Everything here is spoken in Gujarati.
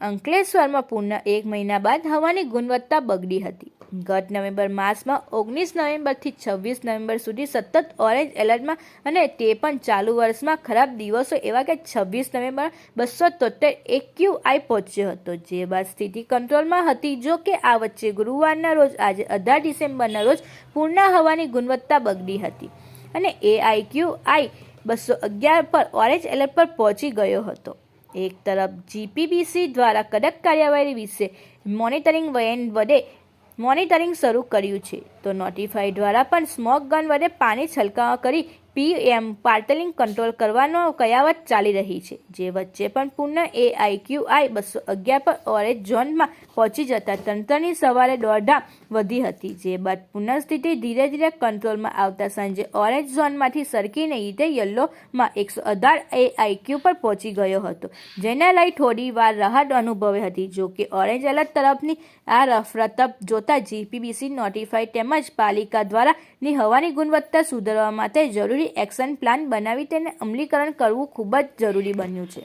અંકલેશ્વરમાં પૂરના એક મહિના બાદ હવાની ગુણવત્તા બગડી હતી. ગત નવેમ્બર માસમાં ઓગણીસ નવેમ્બરથી છવ્વીસ નવેમ્બર સુધી સતત ઓરેન્જ એલર્ટમાં અને તે પણ ચાલુ વર્ષમાં ખરાબ દિવસો એવા કે છવ્વીસ નવેમ્બર બસો તોતેર એક્યુઆઈ પહોંચ્યો હતો. જે બાદ સ્થિતિ કંટ્રોલમાં હતી જો કે આ વચ્ચે ગુરુવારના રોજ આજે અઢાર ડિસેમ્બરના રોજ પૂર્ણ હવાની ગુણવત્તા બગડી હતી અને એઆઈક્યુઆઈ બસો અગિયાર પર ઓરેન્જ એલર્ટ પર પહોંચી ગયો હતો. એક તરફ જીપીબીસી દ્વારા કડક કાર્યવાહી વિશે મોનિટરિંગ વેન વડે મોનિટરિંગ શરૂ કર્યું છે. તો નોટિફાઈ દ્વારા પણ સ્મોક ગન વડે પાણી છલકાવ કરી પીએમ પાર્ટલિંગ કંટ્રોલ કરવાનો કયાવત ચાલી રહી છે, જે વચ્ચે પણ પૂર્ણ એઆઈક્યુઆઈ બસો અગિયાર પર ઓરેન્જ ઝોનમાં પહોંચી જતા તંત્રની સવારે દોઢા વધી હતી, જે બાદ પુનઃસ્થિતિ ધીરે ધીરે કંટ્રોલમાં આવતા સાંજે ઓરેન્જ ઝોનમાંથી સરકીને લીધે યલોમાં એકસો અઢાર એઆઈક્યુ પર પહોંચી ગયો હતો, જેને લઈ થોડી વાર રાહત અનુભવી હતી, જો કે ઓરેન્જ એલર્ટ તરફની આ રફરતફ જોતા જીપીબીસી નોટિફાઈ તેમજ પાલિકા દ્વારા ની હવાની ગુણવત્તા સુધારવા માટે જરૂરી એક્શન પ્લાન બનાવી તેને અમલીકરણ કરવું ખૂબ જ જરૂરી બન્યું છે.